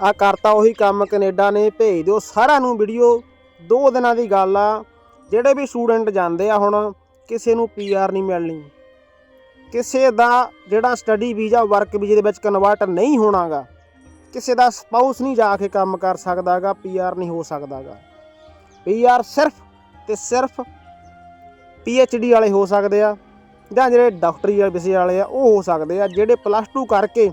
ਆ ਕਰਤਾ ਉਹੀ ਕੰਮ ਕੈਨੇਡਾ ਨੇ, ਭੇਜ ਦਿਓ ਸਾਰਿਆਂ ਨੂੰ ਵੀਡੀਓ। ਦੋ ਦਿਨਾਂ ਦੀ ਗੱਲ ਆ, ਜਿਹੜੇ ਵੀ ਸਟੂਡੈਂਟ ਜਾਂਦੇ ਆ ਹੁਣ, ਕਿਸੇ ਨੂੰ ਪੀਆਰ ਨਹੀਂ ਮਿਲਣੀ। ਕਿਸੇ ਦਾ ਜਿਹੜਾ ਸਟੱਡੀ ਵੀਜ਼ਾ ਵਰਕ ਵੀਜ਼ੇ ਦੇ ਵਿੱਚ ਕਨਵਰਟ ਨਹੀਂ ਹੋਣਾਗਾ, ਕਿਸੇ ਦਾ ਸਪਾਊਸ ਨਹੀਂ ਜਾ ਕੇ ਕੰਮ ਕਰ ਸਕਦਾਗਾ ਪੀਆਰ ਨਹੀਂ ਹੋ ਸਕਦਾਗਾ। ਪੀਆਰ ਸਿਰਫ ਤੇ ਸਿਰਫ ਡੀ ਵਾਲੇ ਹੋ ਸਕਦੇ ਆ, ਜਾਂ ਜਿਹੜੇ ਡਾਕਟਰੀ ਵਾਲੇ ਵਿਸ਼ੇ ਵਾਲੇ ਆ, ਉਹ ਹੋ ਸਕਦੇ ਆ, ਜਿਹੜੇ ਪਲੱਸ 2 ਕਰਕੇ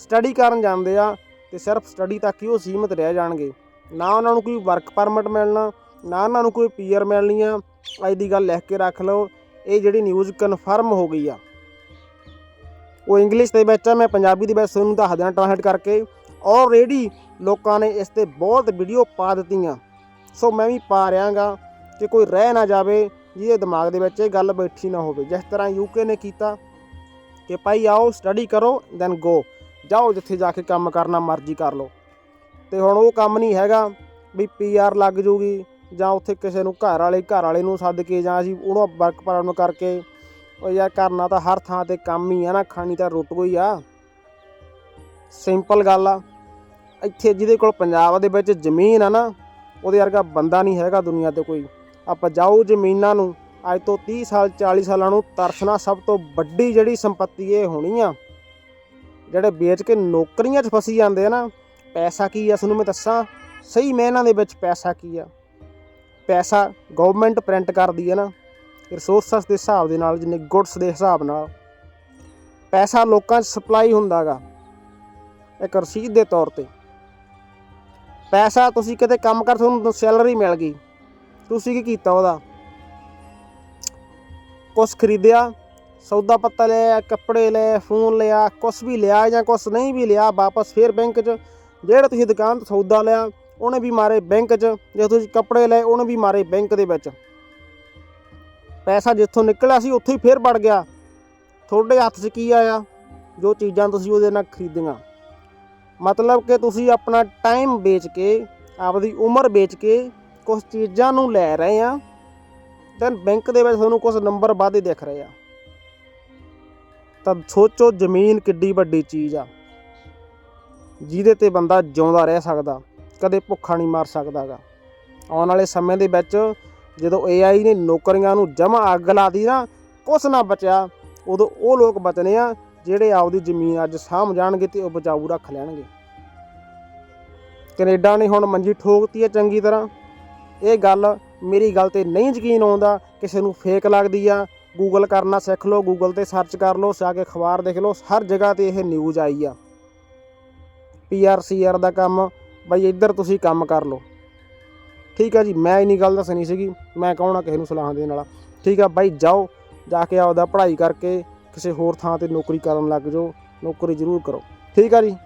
ਸਟੱਡੀ ਕਰਨ ਜਾਂਦੇ ਆ ਤੇ ਸਿਰਫ ਸਟੱਡੀ ਤੱਕ ਹੀ ਉਹ ਸੀਮਿਤ ਰਹਿ ਜਾਣਗੇ। ਨਾ ਉਹਨਾਂ ਨੂੰ ਕੋਈ ਵਰਕ ਪਰਮਿਟ ਮਿਲਣਾ, ਨਾ ਉਹਨਾਂ ਨੂੰ ਕੋਈ ਪੀਆਰ ਮਿਲਣੀ ਆ ਅੱਜ ਦੀ ਗੱਲ ਲਿਖ ਕੇ ਰੱਖ ਲਓ, ਇਹ ਜਿਹੜੀ ਨਿਊਜ਼ ਕਨਫਰਮ ਹੋ ਗਈ ਆ। ਉਹ ਇੰਗਲਿਸ਼ ਦੇ ਵਿੱਚ ਆ, ਮੈਂ ਪੰਜਾਬੀ ਦੇ ਵਿੱਚ ਤੁਹਾਨੂੰ ਦੱਸ ਦੇਣਾ ਟ੍ਰਾਂਸਲੇਟ ਕਰਕੇ। ਆਲਰੇਡੀ ਲੋਕਾਂ ਨੇ ਇਸ ਤੇ ਬਹੁਤ ਵੀਡੀਓ ਪਾ ਦਿੱਤੀਆਂ। ਸੋ ਮੈਂ ਵੀ ਪਾ ਰਿਹਾਗਾ ਕਿ ਕੋਈ ਰਹਿ ਨਾ ਜਾਵੇ, ਜਿਹਦੇ ਦਿਮਾਗ ਦੇ ਵਿੱਚ ਇਹ ਗੱਲ ਬੈਠੀ ਨਾ ਹੋਵੇ। ਜਿਸ ਤਰ੍ਹਾਂ ਯੂਕੇ ਨੇ ਕੀਤਾ ਕਿ ਭਾਈ ਆਓ ਸਟੱਡੀ ਕਰੋ ਦੈਨ ਗੋ ਜਾਓ ਜਿੱਥੇ ਜਾ ਕੇ ਕੰਮ ਕਰਨਾ ਮਰਜ਼ੀ ਕਰ ਲਓ। ਤੇ ਹੁਣ ਉਹ ਕੰਮ ਨਹੀਂ ਹੈਗਾ ਵੀ ਪੀਆਰ ਲੱਗ ਜੂਗੀ ਜਾਂ ਉੱਥੇ ਕਿਸੇ ਨੂੰ ਘਰ ਵਾਲੇ ਘਰ ਵਾਲੇ ਨੂੰ ਸੱਦ ਕੇ ਜਾਂ ਅਸੀਂ ਉਹਨੂੰ ਵਰਕ ਪਰਮਿਟ ਕਰਕੇ ਉਹ ਯਾਰ ਕਰਨਾ ਤਾਂ ਹਰ ਥਾਂ ਤੇ ਕੰਮ ਹੀ ਆ ਨਾ, ਖਾਣੀ ਤਾਂ ਰੁੱਟ ਕੋਈ ਆ। ਸਿੰਪਲ ਗੱਲ ਆ। ਇੱਥੇ ਜਿਹਦੇ ਕੋਲ ਪੰਜਾਬ ਦੇ ਵਿੱਚ ਜ਼ਮੀਨ ਆ ਨਾ, ਉਹਦੇ ਵਰਗਾ ਬੰਦਾ ਨਹੀਂ ਹੈਗਾ ਦੁਨੀਆ ਤੇ ਕੋਈ। ਆਪਾਂ ਜਾਓ ਜ਼ਮੀਨਾਂ ਨੂੰ, ਅੱਜ ਤੋਂ 30 ਸਾਲ 40 ਸਾਲਾਂ ਨੂੰ ਤਰਸਣਾ ਸਭ ਤੋਂ ਵੱਡੀ ਜਿਹੜੀ ਸੰਪਤੀ ਇਹ ਹੋਣੀ ਆ। ਜਿਹੜੇ ਵੇਚ ਕੇ ਨੌਕਰੀਆਂ 'ਚ ਫਸੀ ਜਾਂਦੇ ਆ ਨਾ, ਪੈਸਾ ਕੀ ਆ ਤੁਹਾਨੂੰ ਮੈਂ ਦੱਸਾਂ? ਸਹੀ ਮੈਨਾਂ ਦੇ ਵਿੱਚ ਪੈਸਾ ਕੀ ਆ? ਪੈਸਾ ਗਵਰਨਮੈਂਟ ਪ੍ਰਿੰਟ ਕਰਦੀ ਹੈ ਨਾ ਰਿਸੋਰਸਸ ਦੇ ਹਿਸਾਬ ਦੇ ਨਾਲ, ਜਿੰਨੇ ਗੁੱਡਸ ਦੇ ਹਿਸਾਬ ਨਾਲ। ਪੈਸਾ ਲੋਕਾਂ 'ਚ ਸਪਲਾਈ ਹੁੰਦਾਗਾ ਇੱਕ ਰਸੀਦ ਦੇ ਤੌਰ ਤੇ। ਪੈਸਾ ਤੁਸੀਂ ਕਿਤੇ ਕੰਮ ਕਰ, ਤੁਹਾਨੂੰ ਸੈਲਰੀ ਮਿਲ ਗਈ। ਤੁਸੀਂ ਕੀ ਕੀਤਾ ਉਹਦਾ? ਕੁਛ ਖਰੀਦਿਆ ਸੌਦਾ ਪੱਤਾ ਲਿਆ ਕੱਪੜੇ ਲਏ ਫੋਨ ਲਿਆ, ਕੁਛ ਵੀ ਲਿਆ ਜਾਂ ਕੁਛ ਨਹੀਂ ਵੀ ਲਿਆ, ਵਾਪਸ ਫੇਰ ਬੈਂਕ 'ਚ। ਜਿਹੜਾ ਤੁਸੀਂ ਦੁਕਾਨ ਤੋਂ ਸੌਦਾ ਲਿਆ, ਉਹਨੇ ਵੀ ਮਾਰੇ ਬੈਂਕ 'ਚ। ਜੇ ਤੁਸੀਂ ਕੱਪੜੇ ਲਏ, ਉਹਨੇ ਵੀ ਮਾਰੇ ਬੈਂਕ ਦੇ ਵਿੱਚ। ਪੈਸਾ ਜਿੱਥੋਂ ਨਿਕਲਿਆ ਸੀ, ਉੱਥੋਂ ਹੀ ਫੇਰ ਵੜ ਗਿਆ। ਤੁਹਾਡੇ ਹੱਥ 'ਚ ਕੀ ਆਇਆ? ਜੋ ਚੀਜ਼ਾਂ ਤੁਸੀਂ ਉਹਦੇ ਨਾਲ ਖਰੀਦੀਆਂ। ਮਤਲਬ ਕਿ ਤੁਸੀਂ ਆਪਣਾ ਟਾਈਮ ਵੇਚ ਕੇ, ਆਪਦੀ ਉਮਰ ਵੇਚ ਕੇ ਕੁਝ ਚੀਜ਼ਾਂ ਨੂੰ ਲੈ ਰਹੇ ਆ ਦੈਨ ਬੈਂਕ ਦੇ ਵਿੱਚ ਤੁਹਾਨੂੰ ਕੁਝ ਨੰਬਰ ਵਾਧੇ ਦਿਖ ਰਹੇ ਆ। ਤਾਂ ਸੋਚੋ ਜ਼ਮੀਨ ਕਿੱਡੀ ਵੱਡੀ ਚੀਜ਼ ਆ। ਜਿਹਦੇ ਤੇ ਬੰਦਾ ਜਿਉਂਦਾ ਰਹਿ ਸਕਦਾ, ਕਦੇ ਭੁੱਖਾ ਨਹੀਂ ਮਰ ਸਕਦਾਗਾ। ਆਉਣ ਵਾਲੇ ਸਮੇਂ ਦੇ ਵਿੱਚ ਜਦੋਂ AI ਨੇ ਨੌਕਰੀਆਂ ਨੂੰ ਜਮਾ ਅੱਗ ਲਾਦੀ ਨਾ, ਕੁਛ ਨਾ ਬਚਿਆ, ਉਦੋਂ ਉਹ ਲੋਕ ਬਚਨੇ ਆ, ਜਿਹੜੇ ਆਪਦੀ ਜ਼ਮੀਨ ਅੱਜ ਸਾਂਭ ਜਾਣਗੇ ਤੇ ਉਹ ਬਚਾਊ ਰੱਖ ਲੈਣਗੇ। ਕੈਨੇਡਾ ਨੇ ਹੁਣ ਮੰਜੀ ਠੋਕਤੀ ਹੈ ਚੰਗੀ ਤਰ੍ਹਾਂ। ਇਹ ਗੱਲ ਮੇਰੀ ਗੱਲ ਤੇ ਨਹੀਂ ਯਕੀਨ ਆਉਂਦਾ, ਕਿਸੇ ਨੂੰ ਫੇਕ ਲੱਗਦੀ ਆ ਗੂਗਲ ਕਰਨਾ ਸਿੱਖ ਲਓ, ਗੂਗਲ ਤੇ ਸਰਚ ਕਰ ਲਓ, ਜਾ ਕੇ ਅਖਬਾਰ ਦੇਖ ਲਓ, ਹਰ ਜਗ੍ਹਾ ਤੇ ਇਹ ਨਿਊਜ਼ ਆਈ ਆ। ਪੀਆਰਸੀਆਰ ਦਾ ਕੰਮ, ਬਈ ਇੱਧਰ ਤੁਸੀਂ ਕੰਮ ਕਰ ਲਓ। ਠੀਕ ਆ ਜੀ, ਮੈਂ ਇਨੀ ਗੱਲ ਦੱਸਣੀ ਸੀਗੀ, ਮੈਂ ਕੌਣ ਕਿਸੇ ਨੂੰ ਸਲਾਹ ਦੇਣ ਵਾਲਾ। ਠੀਕ ਆ, ਬਾਈ ਜਾਓ, ਜਾ ਕੇ ਆਪਦਾ ਪੜ੍ਹਾਈ ਕਰਕੇ ਕਿਸੇ ਹੋਰ ਥਾਂ ਤੇ ਨੌਕਰੀ ਕਰਨ ਲੱਗ ਜਾਓ, ਨੌਕਰੀ ਜ਼ਰੂਰ ਕਰੋ। ਠੀਕ ਆ ਜੀ।